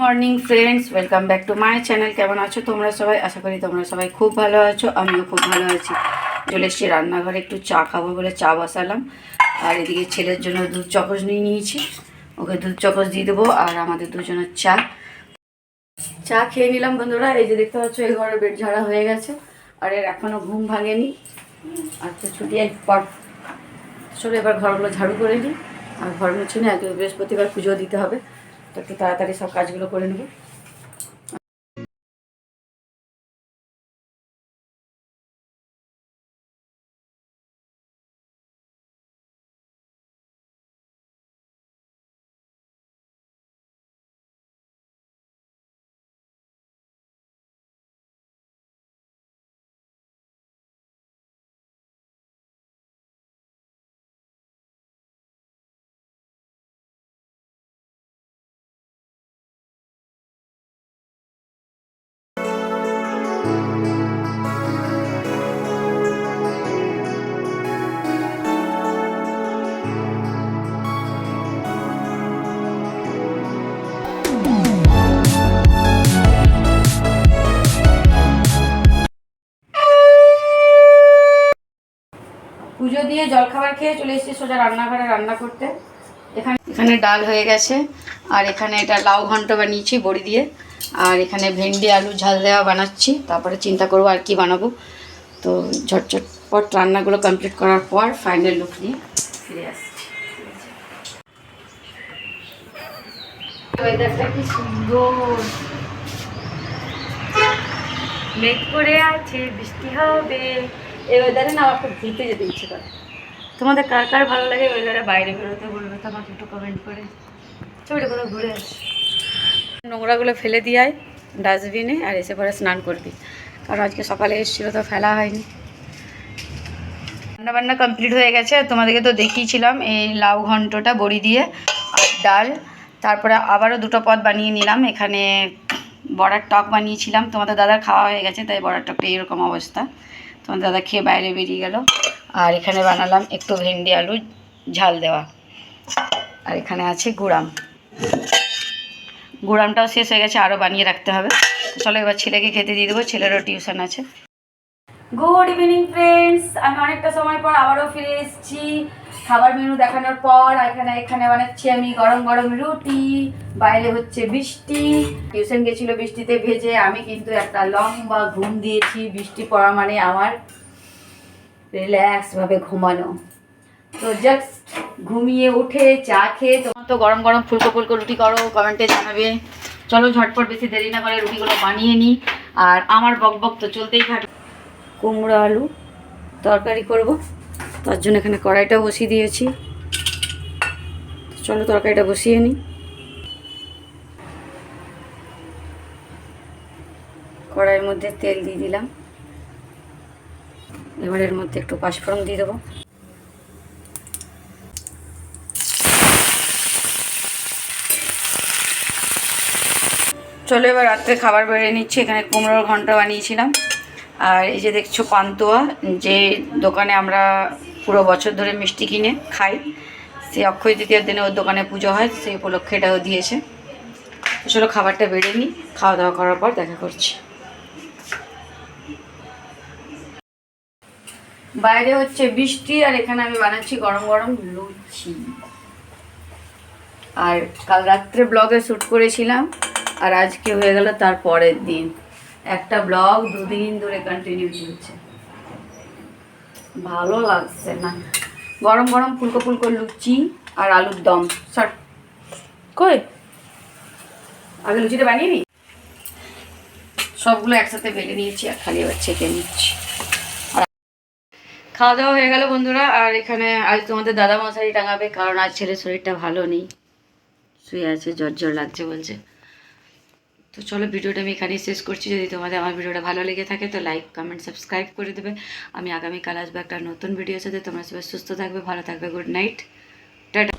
Morning friends, welcome back to my channel. কেমন আছো তোমরা সবাই? আশা করি তোমরা সবাই খুব ভালো আছো, আমিও খুব ভালো আছি। চলে এসেছি রান্নাঘরে, একটু চা খাব বলে চা বসালাম। আর এদিকে ছেলের জন্য দুধ চকস নিয়ে নিয়েছি। ওকে দুধ চকস দিয়ে দেবো আর আমাদের দুজনের চা। চা খেয়ে নিলাম বন্ধুরা, এই যে দেখতে পাচ্ছ, এই ঘরে বেড ঝাড়া হয়ে গেছে। আর এর এখনও ঘুম ভাঙেনি। আর তো ছুটি এক পর। চলো এবার ঘরগুলো ঝাড়ু করে নিই। আর ঘর মুছে নিই বৃহস্পতিবার পুজো দিতে হবে। তো একটু তাড়াতাড়ি সব কাজগুলো করে নেব। পুজো দিয়ে জলখাবার খেয়ে চলে এসেছি সোজা রান্নাঘরে রান্না করতে। এখানে এখানে ডাল হয়ে গেছে, আর এখানে এটা লাউ ঘন্ট বানিয়েছি বড়ি দিয়ে। আর এখানে ভেন্ডি, আলু, ঝাল দেওয়া বানাচ্ছি, তারপরে চিন্তা করব আর কি বানাবো। তো ঝটঝটপট রান্নাগুলো কমপ্লিট করার পর ফাইনাল লুক নিয়ে ফিরে আসছি। ওয়েদারটা কি সুন্দর। মেঘ করে আছে, বৃষ্টি হবে। এই ওয়েদারে না, আমার খুব ঘুরতে যেতে ইচ্ছে করে। তোমাদের কার কার ভালো লাগে ওয়েদারে বাইরে বেরোতে বলবে তো, আমাকে একটু কমেন্ট করে। ছবিটা কোথাও ঘুরে আস। নোংরাগুলো ফেলে দিয়াই ডাস্টবিনে আর এসে পরে স্নান করবি। কারণ আজকে সকালে এসেছিল তো, ফেলা হয়নি। রান্না বান্না কমপ্লিট হয়ে গেছে, তোমাদেরকে তো দেখিয়েছিলাম এই লাউ ঘন্টটা বড়ি দিয়ে, আর ডাল। তারপরে আবারও দুটো পদ বানিয়ে নিলাম, এখানে বড়ার টক বানিয়েছিলাম। তোমাদের দাদার খাওয়া হয়ে গেছে, তাই বড়ার টকটা এরকম অবস্থা। তোমার দাদা খেয়ে বাইরে বেরিয়ে গেল। আর এখানে বানালাম একটু ভেন্ডি আলু, ঝাল দেওয়া। আর এখানে আছে গুড়াম। গুড়ামটাও শেষ হয়ে গেছে, আরও বানিয়ে রাখতে হবে। চলো এবার ছেলেকে খেতে দিয়ে দেবো, ছেলেরও টিউশন আছে। গুড ইভিনিং ফ্রেন্ডস আমি অনেকটা সময় পর আবারও ফিরে এসেছি। খাবার মেনু দেখানোর পর এখানে এখানে বানাচ্ছি আমি গরম গরম রুটি বাইরে হচ্ছে বৃষ্টি। টিউশন গেছিল বৃষ্টিতে ভেজে আমি কিন্তু একটা লম্বা ঘুম দিয়েছি বৃষ্টি পড়া মানে আমার রিল্যাক্সভাবে ঘুমানো। তো জাস্ট ঘুমিয়ে উঠে চা খেয়ে তোমার তো গরম গরম ফুলকো ফুলকো রুটি করো কমেন্টে জানাবে। চলো ঝটপট বেশি দেরি না করে রুটিগুলো বানিয়ে নিই আর আমার বক বক তো চলতেই থাকে। কুমড়ো আলু তরকারি করব। তার জন্য এখানে কড়াইটা বসিয়ে দিয়েছি। চলো তরকারিটা বসিয়ে নিই কড়াইয়ের মধ্যে তেল দিয়ে দিলাম। এবার এর মধ্যে একটু পাঁচফোড়ন দিয়ে দেবো। চলো এবার রাত্রে খাবার বেড়ে নিচ্ছি। এখানে কুমড়োর ঘণ্টা বানিয়েছিলাম। আর এই যে দেখছ পান্তুয়া, যে দোকানে আমরা পুরো বছর ধরে মিষ্টি কিনে খাই, সে অক্ষয় তৃতীয়ার দিনে ওর দোকানে পুজো হয়, সেই উপলক্ষে এটাও দিয়েছে। চলো খাবারটা বেড়ে নিই, খাওয়া দাওয়া করার পর দেখা করছি। বাইরে হচ্ছে বৃষ্টি, আর এখানে আমি বানাচ্ছি গরম গরম লুচি। আর কাল রাত্রে ব্লগে শ্যুট করেছিলাম, আর আজকে হয়ে গেল তার পরের দিন। একটা ব্লগ দুদিন ধরে কন্টিনিউ চলছে। ভালো লাগছে না। গরম গরম ফুলকো ফুলকো লুচি আর আলুর দম। সর কই? আগে লুচিটা বানিয়ে নি? সবগুলো একসাথে বেলে নিয়েছি আর খালি এবার ছেঁকে নিচ্ছি। খাওয়া দাওয়া হয়ে গেল বন্ধুরা, আর এখানে আজ তোমাদের দাদা মশারি টাঙাবে, কারণ আজ ছেলের শরীরটা ভালো নেই। শুয়ে আছে, জ্বর জ্বর লাগছে বলছে। তো চলো ভিডিওটা আমি এখানেই শেষ করছি। যদি তোমাদের আমার ভিডিওটা ভালো লেগে থাকে, তো লাইক কমেন্ট সাবস্ক্রাইব করে দেবে। আমি আগামীকাল আসব একটা নতুন ভিডিওর সাথে। তোমরা সবাই সুস্থ থাকবে, ভালো থাকবে গুড নাইট টাটা।